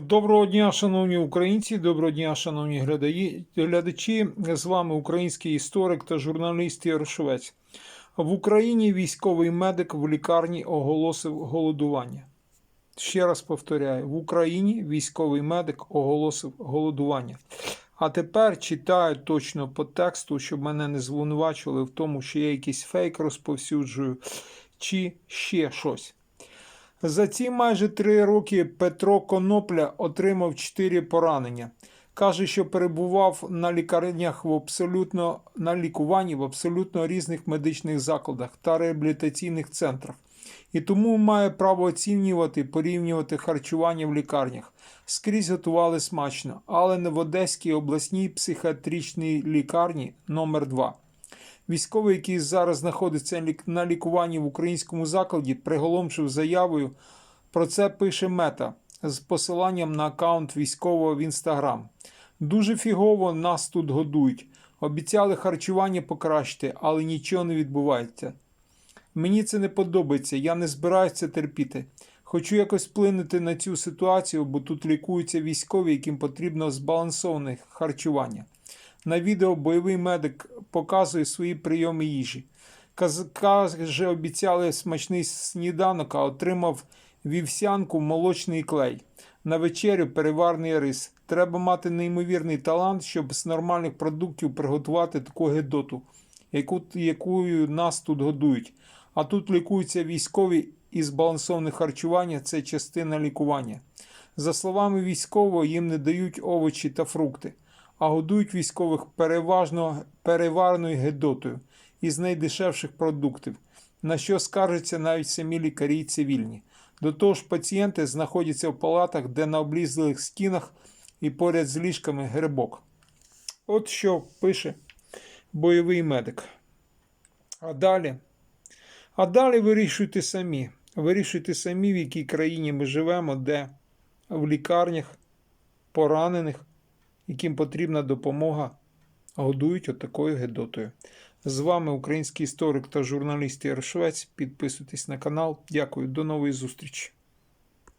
Доброго дня, шановні українці, доброго дня, шановні глядачі. З вами український історик та журналіст Ярошовець. В Україні військовий медик в лікарні оголосив голодування. Ще раз повторяю: в Україні військовий медик оголосив голодування. А тепер читаю точно по тексту, щоб мене не звинувачували в тому, що я якийсь фейк розповсюджую, чи ще щось. За ці майже три роки Петро Конопля отримав чотири поранення. Каже, що перебував на лікарнях в абсолютно на лікуванні в абсолютно різних медичних закладах та реабілітаційних центрах. І тому має право оцінювати, порівнювати харчування в лікарнях. Скрізь готували смачно, але не в Одеській обласній психіатричній лікарні номер 2 Військовий, який зараз знаходиться на лікуванні в українському закладі, приголомшив заявою. Про це пише Мета з посиланням на аккаунт військового в інстаграм. Дуже фігово нас тут годують. Обіцяли харчування покращити, але нічого не відбувається. Мені це не подобається, я не збираюся терпіти. Хочу якось вплинути на цю ситуацію, бо тут лікуються військові, яким потрібно збалансоване харчування. На відео бойовий медик показує свої прийоми їжі. Каже, обіцяли смачний сніданок, а отримав вівсянку, молочний клей. На вечерю переварний рис. Треба мати неймовірний талант, щоб з нормальних продуктів приготувати таку гедоту, яку, якою нас тут годують. А тут лікуються військові і збалансоване харчування це частина лікування. За словами військового, їм не дають овочі та фрукти, а годують військових переважно переварною гедотою із найдешевших продуктів, на що скаржаться навіть самі лікарі й цивільні. До того ж, пацієнти знаходяться в палатах, де на облізлих стінах і поряд з ліжками грибок. От що пише бойовий медик. А далі. А далі вирішуйте самі. Вирішуйте самі, в якій країні ми живемо, де в лікарнях поранених, яким потрібна допомога, годують отакою гедотою. З вами український історик та журналіст Ярошвець. Підписуйтесь на канал. Дякую, до нової зустрічі.